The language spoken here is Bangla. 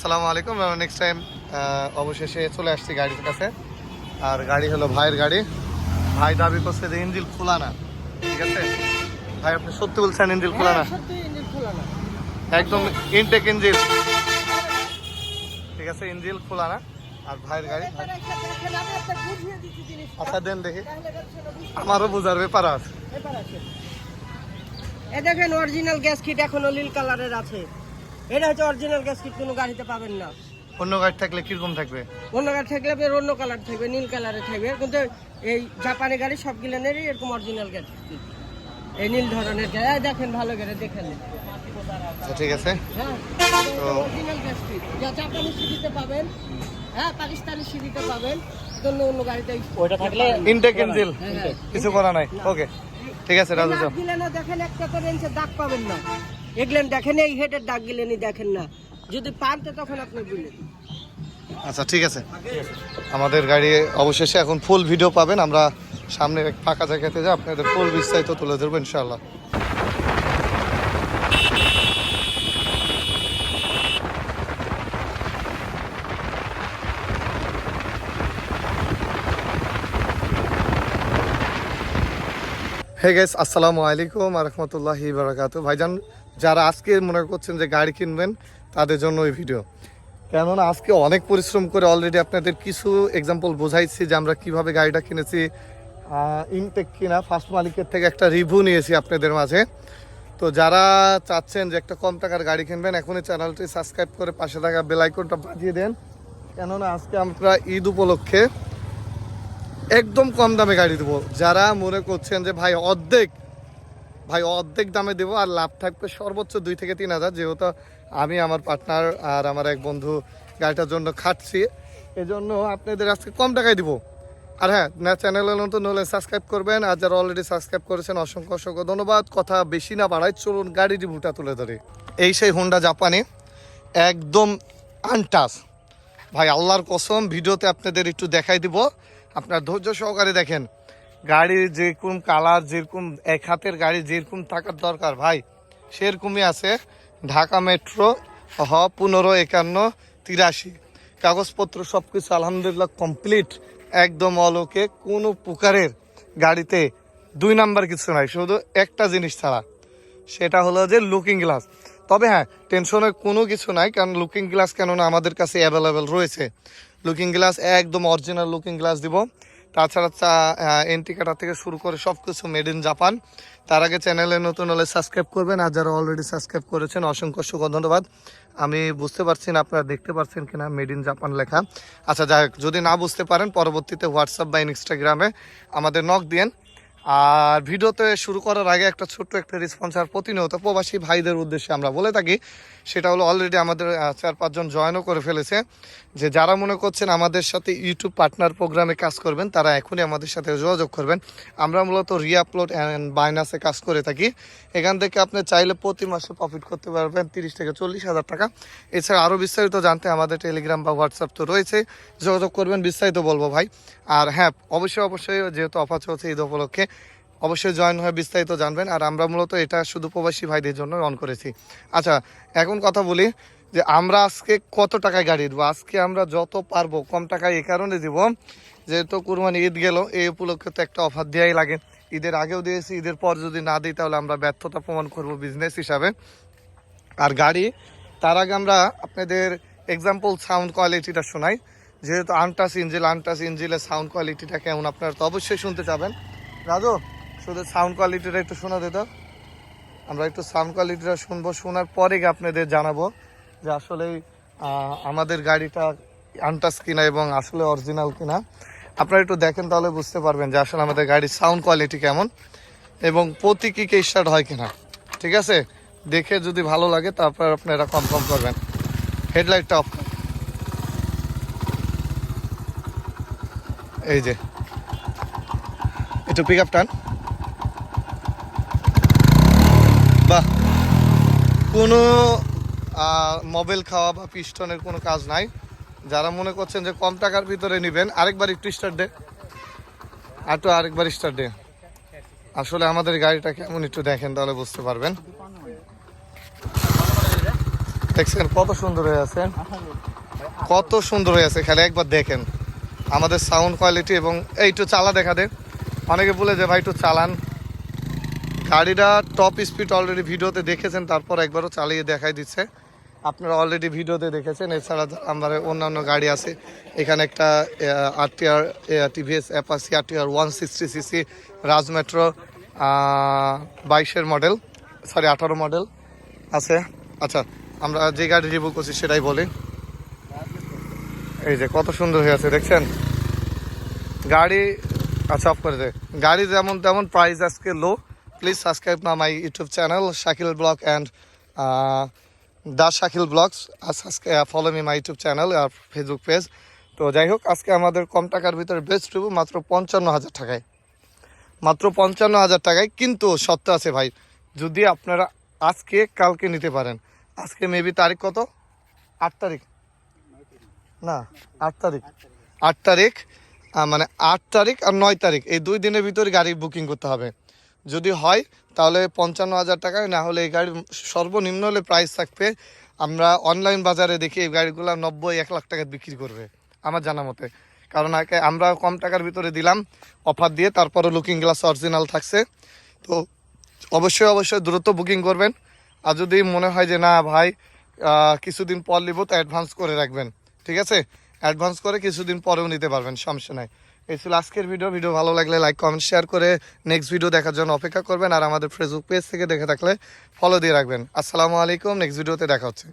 আসসালামু আলাইকুম নেক্সট টাইম অবশেষে চলে আসছি গাড়ির কাছে। আর গাড়ি হলো ভাইয়ের গাড়ি। ভাই দাবি করছে যে ইঞ্জিল খোলা না। ঠিক আছে? ভাই আপনি সত্যি বলছেন ইঞ্জিল খোলা না? না। একদম ইনটেক ইঞ্জিল। ঠিক আছে ইঞ্জিল খোলা না। আর ভাইয়ের গাড়ি। আচ্ছা দেন দেখি। আমারও বোঝার ব্যাপার আছে। এ দেখেন অরিজিনাল গ্যাস কিট এখনও নীল কালারের আছে। এটা হচ্ছে অরিজিনাল গ্যাস কিট কোনো গাড়িতে পাবেন না। অন্য গাড়ি থাকলে কীরকম থাকবে? অন্য গাড়ি থাকলে আপনার অন্য কালার থাকবে নীল কালারে থাকবে। কিন্তু এই জাপানি গাড়ি সব গিলানেরই এরকম অরিজিনাল গ্যাস এই নীল ধরনের গাড়ি দেখেন ভালো করে দেখেন। আচ্ছা ঠিক আছে। হ্যাঁ অরিজিনাল যা জাপানি সিটিতে পাবেন হ্যাঁ পাকিস্তানি সিটিতে পাবেন অন্য অন্য গাড়িতে ওইটা থাকলে ইনটেক ইঞ্জিল হ্যাঁ, হ্যাঁ। কিছু করা নাই। ওকে ঠিক আছে রাজু দেখেন একটা রেঞ্চের দাগ পাবেন না। এগুলেন দেখেন, এই হেডের দাগ গিলেনি দেখেন না। যদি পান তখন আপনি বুঝলেন আচ্ছা ঠিক আছে। আমাদের গাড়ি অবশেষে এখন ফুল ভিডিও পাবেন। আমরা সামনে এক ফাঁকা জায়গাতে যা, আপনাদের ফুল বিস্তারিত তুলে ধরবো ইনশাল্লাহ হে গেস আসসালামু আলাইকুম রহমতুল্লাহি বারাকাতু ভাইজান যারা আজকে মনে করছেন যে গাড়ি কিনবেন, তাদের জন্য এই ভিডিও কেননা আজকে অনেক পরিশ্রম করে অলরেডি আপনাদের কিছু এক্সাম্পল বোঝাইছি যে আমরা কীভাবে গাড়িটা কিনেছি। ইনটেক কিনা ফার্স্ট মালিকের থেকে একটা রিভিউ নিয়েছি আপনাদের মাঝে। তো যারা চাচ্ছেন যে একটা কম টাকার গাড়ি কিনবেন, এখনই চ্যানেলটি সাবস্ক্রাইব করে পাশে থাকা বেল আইকনটা বাজিয়ে দেন। কেননা আজকে আমরা ঈদ উপলক্ষে একদম কম দামে গাড়ি দেবো। যারা মনে করছেন যে, ভাই, অর্ধেক ভাই, অর্ধেক দামে দেবো আর লাভ থাকবে সর্বোচ্চ দুই থেকে তিন হাজার, যেহেতু আমি আমার পার্টনার আর আমার এক বন্ধু গাড়িটার জন্য খাটছি। এজন্য আপনাদের আজকে কম টাকায় দিব। আর হ্যাঁ না চ্যানেলে নতুন হলে সাবস্ক্রাইব করবেন, আর যারা অলরেডি সাবস্ক্রাইব করেছেন, অসংখ্য অসংখ্য ধন্যবাদ। কথা বেশি না বাড়াই, চলুন গাড়ি রিভিউটা তুলে ধরে। এই সেই হোন্ডা জাপানি একদম আনটাস ভাই, আল্লাহর কসম, ভিডিওতে আপনাদের একটু দেখাই দিব। আপনার ধৈর্য সহকারে দেখেন। গাড়ির যেরকম কালার, যেরকম এক হাতের গাড়ি যেরকম থাকার দরকার, ভাই, সেরকমই আছে ঢাকা মেট্রো হ পনেরো একান্ন তিরাশি। কাগজপত্র সব কিছু আলহামদুলিল্লাহ কমপ্লিট একদম অলোকে কোনো প্রকারের গাড়িতে দুই নাম্বার কিছু নাই, শুধু একটা জিনিস ছাড়া। সেটা হলো যে লুকিং গ্লাস তবে হ্যাঁ টেনশনের কোনো কিছু নাই, কারণ লুকিং গ্লাস কেননা আমাদের কাছে অ্যাভেলেবেল রয়েছে। লুকিং গ্লাস একদম অরিজিনাল লুকিং গ্লাস দিব। তাছাড়া চা এন্টি কাটা থেকে শুরু করে সব কিছু মেড ইন জাপান তার আগে চ্যানেলে নতুন হলে সাবস্ক্রাইব করবেন, আর যারা অলরেডি সাবস্ক্রাইব করেছেন, অসংখ্য অসংখ্য ধন্যবাদ আমি বুঝতে পারছি না, আপনারা দেখতে পাচ্ছেন কিনা মেড ইন জাপান লেখা। আচ্ছা যাই যদি না বুঝতে পারেন, পরবর্তীতে হোয়াটসঅ্যাপ বা ইনস্টাগ্রামে আমাদের নক দিয়েন। আর ভিডিওতে শুরু করার আগে একটা ছোট্ট একটা রেসপন্স আর প্রতিনিয়ত প্রবাসী ভাইদের উদ্দেশ্যে আমরা বলে থাকি, সেটা হলো অলরেডি আমাদের চার পাঁচজন জয়েনও করে ফেলেছে। যে যারা মনে করছেন আমাদের সাথে ইউটিউব পার্টনার প্রোগ্রামে কাজ করবেন, তারা এখনই আমাদের সাথে যোগাযোগ করবেন। আমরা মূলত রিআপলোড অ্যান্ড বাইনাসে কাজ করে থাকি। এখান থেকে আপনি চাইলে প্রতি মাসে প্রফিট করতে পারবেন তিরিশ থেকে চল্লিশ হাজার টাকা। এছাড়া আরও বিস্তারিত জানতে আমাদের টেলিগ্রাম বা হোয়াটসঅ্যাপ তো রয়েছে। যোগাযোগ করবেন, বিস্তারিত বলব ভাই। আর হ্যাঁ অবশ্যই অবশ্যই যেহেতু অফার চলছে ঈদ উপলক্ষে অবশ্যই জয়েন হয়ে বিস্তারিত জানবেন, আর আমরা মূলত এটা শুধু প্রবাসী ভাইদের জন্য অন করেছি। আচ্ছা এখন কথা বলি যে আমরা আজকে কত টাকায় গাড়ি দেবো আজকে আমরা যত পারব, কম টাকায় এই কারণে দিব যেহেতু কুরবানি ঈদ গেল, এই উপলক্ষে তো একটা অফার দেওয়াই লাগে। ঈদের আগেও দিয়েছি, ঈদের পর যদি না দিই, তাহলে আমরা ব্যর্থতা প্রমাণ করব বিজনেস হিসাবে। আর গাড়ি, তার আগে আমরা আপনাদের এক্সাম্পল সাউন্ড কোয়ালিটিটা শোনাই। যেহেতু আনটাস ইঞ্জিল, আনটাস ইঞ্জিলের সাউন্ড কোয়ালিটিটা কেমন, আপনারা তো অবশ্যই শুনতে চাবেন। রাজু? শুধু সাউন্ড কোয়ালিটিটা একটু শোনা দিত আমরা একটু সাউন্ড কোয়ালিটিটা শুনব, শোনার পরে আপনাদের জানাব যে আসলে আমাদের গাড়িটা আনটাস কিনা এবং আসলে অরিজিনাল কিনা। আপনারা একটু দেখেন তাহলে বুঝতে পারবেন যে আসলে আমাদের গাড়ির সাউন্ড কোয়ালিটি কেমন এবং প্রতি কিকে স্টার্ট হয় কিনা। ঠিক আছে? দেখে যদি ভালো লাগে, তারপর আপনারা কনফার্ম করবেন। হেডলাইটটা অফ এই যে। একটু পিক আপ টান। কোনো মোবাইল খাওয়া বা পিস্টনের কোনো কাজ নাই। যারা মনে করছেন যে কম টাকার ভিতরে নেবেন, আরেকবার একটু স্টার্ট দে। আর তো আরেকবার স্টার্ট দে। আসলে আমাদের গাড়িটা কেমন একটু দেখেন, তাহলে বুঝতে পারবেন। দেখছেন কত সুন্দর হয়ে আছে? কত সুন্দর হয়ে আছে, খালি একবার দেখেন। আমাদের সাউন্ড কোয়ালিটি এবং, এই একটু চালা দেখা দে। অনেকে বলে যে, ভাই, একটু চালান। গাড়িটা টপ স্পিড অলরেডি ভিডিওতে দেখেছেন, তারপর একবারও চালিয়ে দেখাই দিচ্ছে। আপনারা অলরেডি ভিডিওতে দেখেছেন, এছাড়া আমার অন্যান্য গাড়ি আছে। এখানে একটা RTR TVS Apache RTR one sixty CC Raj metro বাইশের মডেল সরি আঠারো মডেল আছে। আচ্ছা আমরা যে গাড়ি রিভিউ করছি সেটাই বলি। এই যে কত সুন্দর হয়ে আছে, দেখছেন? গাড়ি আচ্ছা অফ করে দে। গাড়ি যেমন, তেমন প্রাইস আজকে লো প্লিজ সাবস্ক্রাইব না my YouTube channel Shakil blog and the Shakil blogs follow me my YouTube channel R Facebook page তো যাই হোক, আজকে আমাদের কম টাকার ভিতরে বেস্ট রিভিউ মাত্র পঞ্চান্ন হাজার টাকায়। মাত্র পঞ্চান্ন হাজার টাকায়, কিন্তু সত্য আছে ভাই, যদি আপনারা আজকে, কালকে নিতে পারেন, আজকে মেবি তারিখ কত? আট তারিখ। না, আট তারিখ। আট তারিখ মানে আট তারিখ আর নয় তারিখ, এই দুই দিনের ভিতরে গাড়ি বুকিং করতে হবে। যদি হয়, তাহলে পঞ্চান্ন হাজার টাকায় না হলে এই গাড়ির সর্বনিম্ন হলে প্রাইস থাকবে। আমরা অনলাইন বাজারে দেখি এই গাড়িগুলো নব্বই, এক লাখ টাকা বিক্রি করবে, আমার জানা মতে। কারণ আগে আমরা কম টাকার ভিতরে দিলাম অফার দিয়ে তারপরে লুকিং গ্লাস অরিজিনাল থাকছে। তো অবশ্যই অবশ্যই দ্রুত বুকিং করবেন। আর যদি মনে হয় যে, না ভাই কিছুদিন পর নিব, তো অ্যাডভান্স করে রাখবেন। ঠিক আছে? অ্যাডভান্স করে কিছুদিন পরেও নিতে পারবেন, সমস্যা নাই। এই ছিল আজকের ভিডিও ভিডিও ভালো লাগলে লাইক কমেন্ট শেয়ার করে নেক্সট ভিডিও দেখার জন্য অপেক্ষা করবেন। আর আমাদের ফেসবুক পেজ থেকে দেখে থাকলে ফলো দিয়ে রাখবেন। আসসালামু আলাইকুম নেক্সট ভিডিওতে দেখা হচ্ছে।